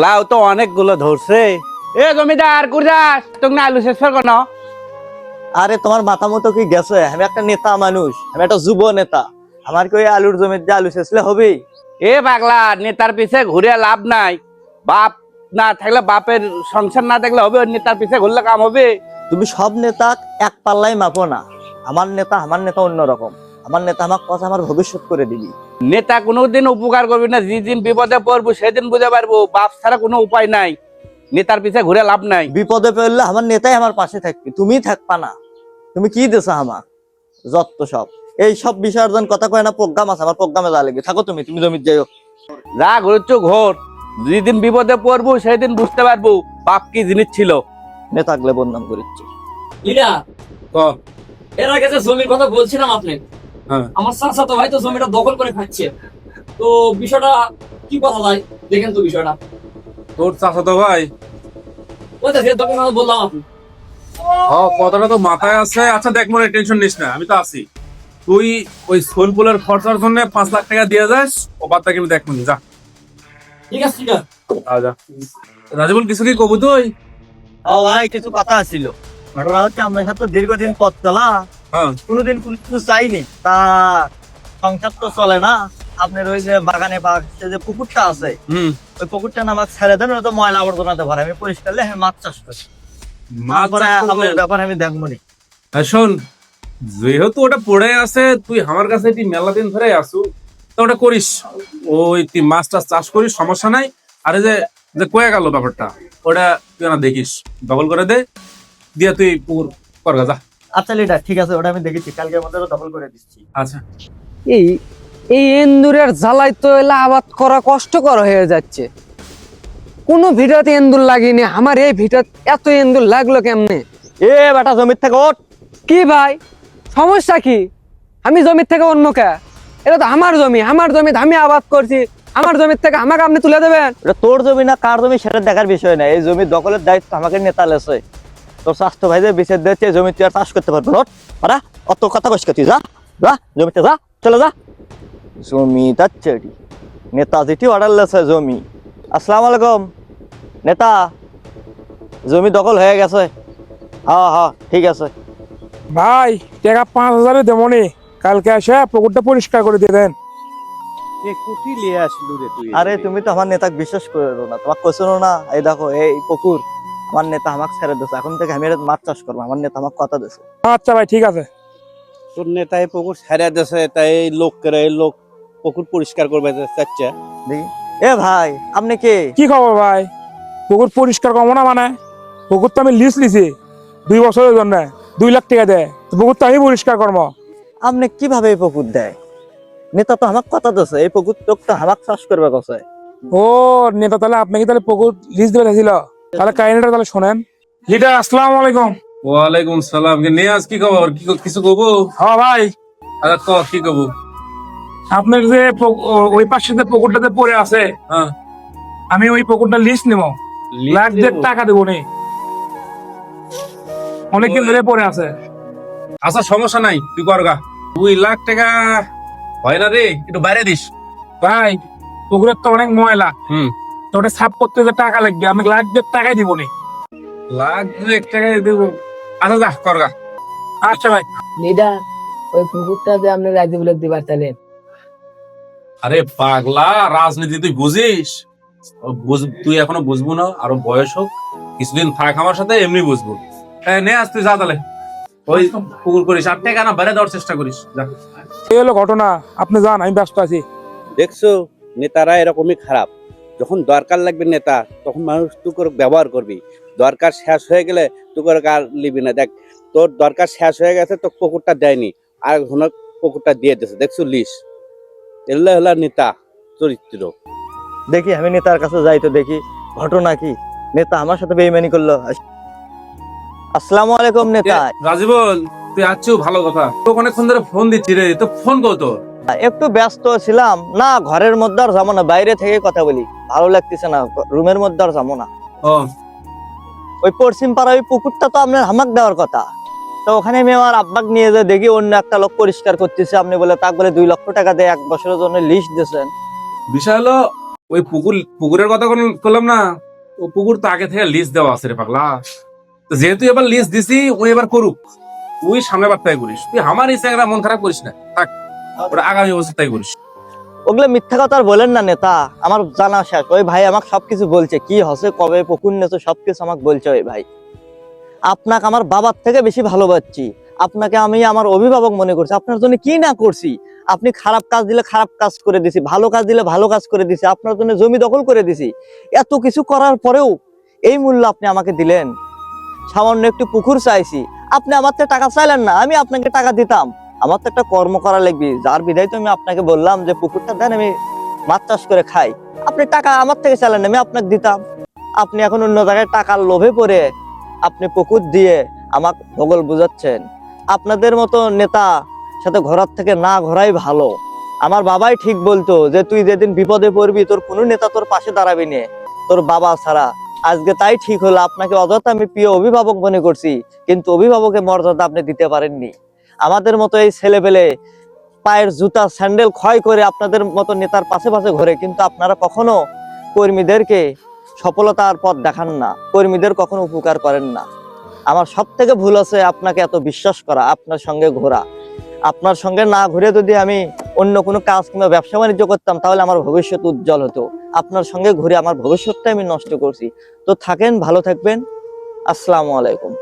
লাউ তো অনেকগুলো ধরছে। এ জমিদার কুরদাস তুমি আলু শেষ কর না? আরে তোমার মাথা মতো কি গেছে? আমি একটা নেতা মানুষ আমি একটা যুব নেতা। আমার কি ওই আলুর জমির যে আলু শেষলে হবে এ পাগলা নেতার পিছে ঘুরে লাভ নাই। বাপ না থাকলে বাপের সংসার না থাকলে হবে নেতার পিছে ঘুরলে কাম হবে। তুমি সব নেতা এক পাল্লাই মাপো না। আমার নেতা আমার নেতা অন্যরকম। আমার নেতা আমার কথা আমার ভবিষ্যৎ করে দিবি। নেতা কোনোদিন উপকার করবি না যেদিন বিপদে পড়ব সেদিন বুঝে পারব বাপ ছাড়া কোনো উপায় নাই। নেতার পিছে ঘুরে লাভ নাই। বিপদে পড়লে আমার নেতাই আমার পাশে থাকবে তুমি থাকবা না। তুমি কি দেছো আমার যত সব। এই সব বিষয়ের জন কথা কয় না প্রোগ্রাম আছে আমার প্রোগ্রামে যা লাগবে। থাকো তুমি তুমি জমির যাইও। যা ঘুরছো ঘোর যেদিন বিপদে পড়ব সেদিন বুঝতে পারব বাপ কি জিনিস ছিল। নেতা আগলে বদনাম করিচ্ছি। এর আগে যে জমির কথা বলছিলাম আপনি। আমার চাচা তো ভাই তো জমিটা দখল করে খাচ্ছে। তো বিষয়টা কি কথা ভাই দেখেন তো বিষয়টা। তোর চাচাতো ভাই। ওই বললাম আপনি। কথাটা তো মাথায় আছে। আচ্ছা দেখ মনে টেনশন নিস না আমি তো আছি। তুই ওই সোলপুলের খরচার জন্য পাঁচ লাখ টাকা দিয়ে যাস ও বাদ তাকে আমি দেখ মনে যা। ঠিক আছে ঠিক আছে। রাজবুল কিছু কি কবু তুই ও ভাই কিছু কথা ছিল। ঘটনা হচ্ছে আমার সাথে দীর্ঘদিন পথ চলা। হ্যাঁ কোনোদিন কোনো কিছু চাইনি। তা সংসার তো চলে না। আপনার ওই যে বাগানে বা যে পুকুরটা আছে ওই পুকুরটা না আমাকে ছেড়ে দেন ওটা ময়লা আবর্জনাতে ভরে আমি পরিষ্কার আমি মাছ চাষ করি। তারপরে আপনার ব্যাপার আমি দেখব নি। শোন যেহেতু ওটা পড়ে আছে তুই আমার কাছে তুই মেলা দিন ধরে আসু। তো ওটা করিস। ওই তুই মাছ টাছ চাষ করিস সমস্যা নাই। আরে যে যে কয়ে গেল ব্যাপারটা ওটা তুই না দেখিস। দখল করে দে। দিয়ে তুই পুকুর করগা যা। আচ্ছা লিডার ঠিক আছে ওটা আমি দেখেছি। কালকের মধ্যে ওটা দখল করে দিচ্ছি। আচ্ছা। এই এই এন্দুরের জ্বালাই তো এলা আবাদ করা কষ্টকর হয়ে যাচ্ছে। কোনো ভিডিওতে এন্দুর লাগেনি আমার এই ভিডিও এত এন্দুর লাগল কেমনে? এ বেটা জমির থেকে ওঠ। কি ভাই? সমস্যা কি? আমি জমির থেকে অন্য কে? এটা তো আমার জমি আমার জমিতে আমি আবাদ করছি। আমার জমির থেকে আমাকে আপনি তুলে দেবেন? এটা তোর জমি না কার জমি সেটা দেখার বিষয় না এই জমি দখলের দায়িত্ব আমাকে নেতা লেছে তোর স্বাস্থ্য ভাই যে বিচার দিচ্ছে এই জমি তুই আর চাষ করতে পারবি না অত কথা কইস তুই যা যা জমিতে যা চলে যা। জমি এটি। নেতা যেটি অর্ডার লেছে জমি। আসসালামু আলাইকুম। নেতা জমি দখল হয়ে গেছে। হ্যাঁ হ্যাঁ ঠিক আছে। ভাই টাকা পাঁচ হাজারে দেবনি কালকে এসে পুকুরটা পরিষ্কার করে দিয়ে দেন। আরে তুমি তো আমার নেতাকে বিশ্বাস করো না তোমাকে কোশো না এই দেখো এই পুকুর। আমার নেতা আমাকে ছেড়ে দিয়েছে এখন থেকে আমি মাছ চাষ করব আমার নেতা আমাকে কথা দিয়েছে আচ্ছা ভাই ঠিক আছে। তোর নেতাই পুকুর সারিয়া দিয়েছে তাই এই লোক করে এই লোক পুকুর পরিষ্কার করবে চাচ্ছে। এ ভাই আপনি কে? কি খবর ভাই? পুকুর পরিষ্কার করব না মানে? পুকুর তো আমি লিস্ট লিছি দুই বছরের জন্য দুই লাখ টাকা দেয়। পুকুর তো আমি পরিষ্কার করব। আপনি কীভাবে এই পুকুর দেয়? নেতা তো আমাকে কথা দিয়েছে এই পুকুর তো তো আমাকে চাষ করবে কছে? ও নেতা তাহলে আপনাকে তাহলে পুকুর লিস্ট দেবে ছিল তাহলে কাহিনীটা তাহলে শোনেন। লিডার আসসালামু আলাইকুম। ওয়ালাইকুম সালাম। কে আজ কি খবর? কি কিছু কবো? হ্যাঁ ভাই। আচ্ছা ক কি কবো? আপনার যে ওই পাশে যে পুকুরটাতে পড়ে আছে হ্যাঁ। আমি ওই পুকুরটা লিস্ট নেব। লাখ দেড় টাকা দেবো নি। অনেকদিন ধরে পড়ে আছে। আচ্ছা সমস্যা নাই তুই করগা দুই লাখ টাকা হয় না রে একটু বাইরে দিস। ভাই পুকুরের তো অনেক ময়লা। হুম। তো ওটা সাফ করতে যে টাকা লাগবে আমি লাখ দেড় টাকাই দিব নি। লাখ দুয়েক টাকা দেবো। আচ্ছা যা করগা আচ্ছা ভাই। লিডার ওই পুকুরটা যে আপনি রাজি বলে দিবার তাহলেন আরে পাগলা রাজনীতি তুই বুঝিস? ও বুঝ- তুই এখনও বুঝব না আরও বয়স হোক। কিছুদিন থাক আমার সাথে এমনি বুঝব। হ্যাঁ নে আস তুই যা তাহলে। ওই পুকুর করিস আর টাকা না বেড়ে দেওয়ার চেষ্টা করিস। এই হলো ঘটনা আপনি যান আমি ব্যস্ত আছি। দেখছ নেতারা এরকমই খারাপ। যখন দরকার লাগবে নেতা তখন মানুষ তুই করে ব্যবহার করবি দরকার শেষ হয়ে গেলে তুই করে আর লিবি না। দেখ তোর দরকার শেষ হয়ে গেছে তো পুকুরটা দেয়নি আর ঘন পুকুরটা দিয়ে দিয়েছে। দেখছ লিস এগুলো হলো নেতা চরিত্র। দেখি আমি নেতার কাছে যাই তো দেখি ঘটনা কি? নেতা আমার সাথে বেইমানি করল। আসসালামু আলাইকুম নেতা। রাজীবল তুই আছিস ভালো কথা। তোকে অনেকক্ষণ ধরে ফোন দিচ্ছি রে তো ফোন কর তোর একটু ব্যস্ত ছিলাম। না ঘরের মধ্যে আর যাব না বাইরে থেকে কথা বলি। ভালো লাগতেছে না রুমের মধ্যে আর যাব না। ওই পশ্চিম পাড়া ওই পুকুরটা তো আপনার হামাক দেওয়ার কথা। তো ওখানে আমি আমার আব্বাক নিয়ে যে দেখি অন্য একটা লোক পরিষ্কার করতেছে। আপনি বলে তাক বলে দুই লক্ষ টাকা দিয়ে এক বছরের জন্য লিস্ট দিয়েছেন। বিষয় হলো ওই পুকুর পুকুরের কথা করলাম না। ও পুকুর তো আগে থেকে লিস্ট দেওয়া আছে রে পাগলা। তো যেহেতু এবার লিস্ট দিছি ওই এবার করুক। তুই সামনে বার তাই করিস তুই আমার একটা মন খারাপ করিস না। থাক। ওটা আগামী বছর তাই করিস ওগুলো মিথ্যা কথা বলেন না নেতা, আমার জানা শেষ। ওই ভাই আমাকে সবকিছু বলছে, কি হসে, কবে নেছো সবকিছু আমাকে বলছে ওই ভাই। আপনাকে আমার বাবার থেকে বেশি ভালোবাসছি। আপনাকে আমি আমার অভিভাবক মনে করছি। আপনার জন্য কি না করছি? আপনি খারাপ কাজ দিলে খারাপ কাজ করে দিছি, ভালো কাজ দিলে ভালো কাজ করে দিছি, আপনার জন্য জমি দখল করে দিছি। এত কিছু করার পরেও এই মূল্য আপনি আমাকে দিলেন। সামান্য একটু পুকুর চাইছি। আপনি আমার থেকে টাকা চাইলেন না, আমি আপনাকে টাকা দিতাম। আমার তো একটা কর্ম করা লাগবে। যার বিধায় তো আমি আপনাকে বললাম যে পুকুরটা দেন আমি মাছ চাষ করে খাই। আপনি টাকা আমার থেকে চাইলেন না, আমি আপনাকে দিতাম। আপনি এখন অন্য জায়গায় টাকার লোভে পড়ে আপনি পুকুর দিয়ে আমাকে ভূগোল বুঝাচ্ছেন। আপনাদের মতো নেতা সাথে ঘোরার থেকে না ঘোরাই ভালো। আমার বাবাই ঠিক বলতো যে তুই যেদিন বিপদে পড়বি তোর কোনো নেতা তোর পাশে দাঁড়াবি নে। তোর বাবা ছাড়া। আজকে তাই ঠিক হলো আপনাকে অযথা আমি প্রিয় অভিভাবক মনে করছি কিন্তু অভিভাবকের মর্যাদা আপনি দিতে পারেননি। আমাদের মতো এই ছেলে পেলে পায়ের জুতা স্যান্ডেল ক্ষয় করে আপনাদের মতো নেতার পাশে পাশে ঘোরে, কিন্তু আপনারা কখনো কর্মীদেরকে সফলতার পথ দেখান না, কর্মীদের কখনো উপকার করেন না। আমার সব থেকে ভুল আছে আপনাকে এত বিশ্বাস করা, আপনার সঙ্গে ঘোরা। আপনার সঙ্গে না ঘুরে যদি আমি অন্য কোনো কাজ কিংবা ব্যবসা বাণিজ্য করতাম, তাহলে আমার ভবিষ্যৎ উজ্জ্বল হতো। আপনার সঙ্গে ঘুরে আমার ভবিষ্যৎটা আমি নষ্ট করছি। তো থাকেন, ভালো থাকবেন। আসসালামু আলাইকুম।